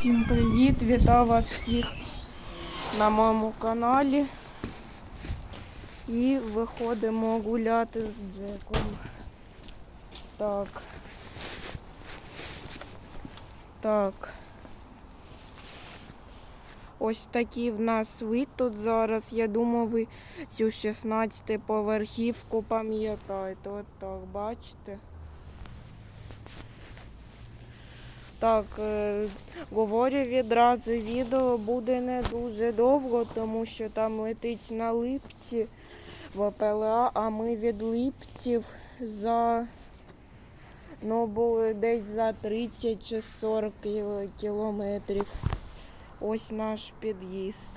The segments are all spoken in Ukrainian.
Всім привіт! Вітаю вас всіх на моєму каналі. І виходимо гуляти з Джеком. Так. Так. Ось такий в нас вид тут зараз. Я думаю, ви цю 16 поверхівку пам'ятаєте. От так, бачите? Так, е, говорю відразу, відео буде не дуже довго, тому що там летить на липці в АПЛА, а ми від липців за ну, були десь за 30 чи 40 кілометрів. Ось наш під'їзд.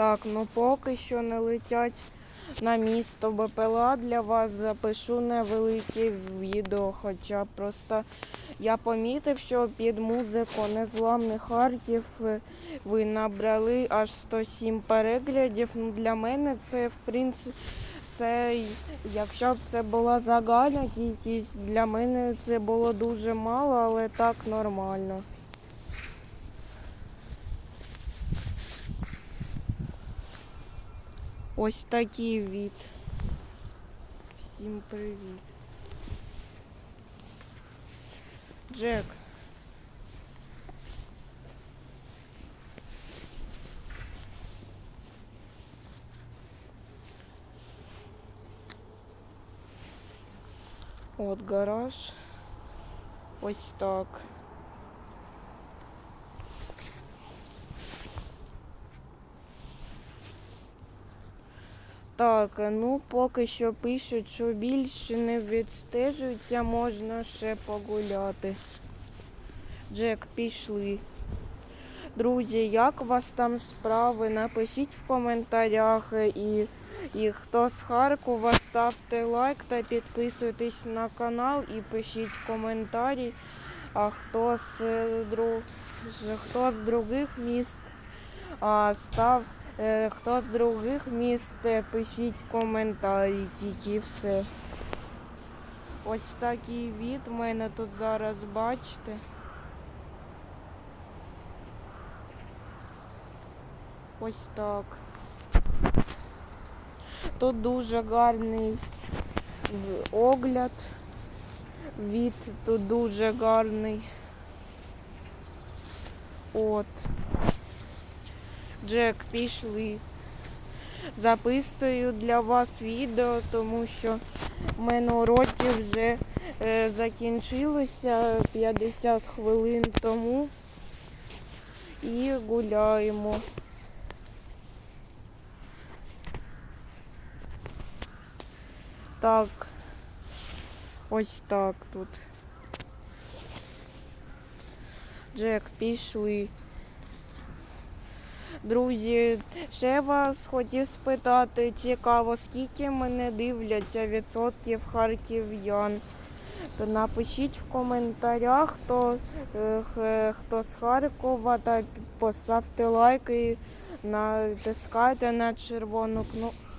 Так, ну поки що не летять на місто БПЛА. Для вас запишу невелике відео, хоча просто я помітив, що під музику Незламний Харків е, ви набрали аж 107 переглядів. Ну, для мене це, в принципі, це, якщо б це була загальна кількість, для мене це було дуже мало, але так нормально. Ось такий від. Всім привіт. Джек. От гараж. Ось так. Так, ну поки що пишуть, що більше не відстежується, можна ще погуляти. Джек, пішли. Друзі, як у вас там справи? Напишіть в коментарях і, і хто з Харкова, ставте лайк та підписуйтесь на канал і пишіть коментарі. А хто з, е, друг, хто з других міст а, став Хто з других міст, е, пишіть коментарі, тільки все. Ось такий від мене тут зараз бачите. Ось так. Тут дуже гарний огляд. Від тут дуже гарний. От. Джек, пішли. Записую для вас відео, тому що в мене уроки вже е, закінчилися 50 хвилин тому. І гуляємо. Так, ось так тут. Джек, пішли. Друзі, ще вас хотів спитати, цікаво, скільки мене дивляться відсотків харків'ян. Напишіть в коментарях, хто, е, хто з Харкова, та поставте лайк і натискайте на червону кнопку.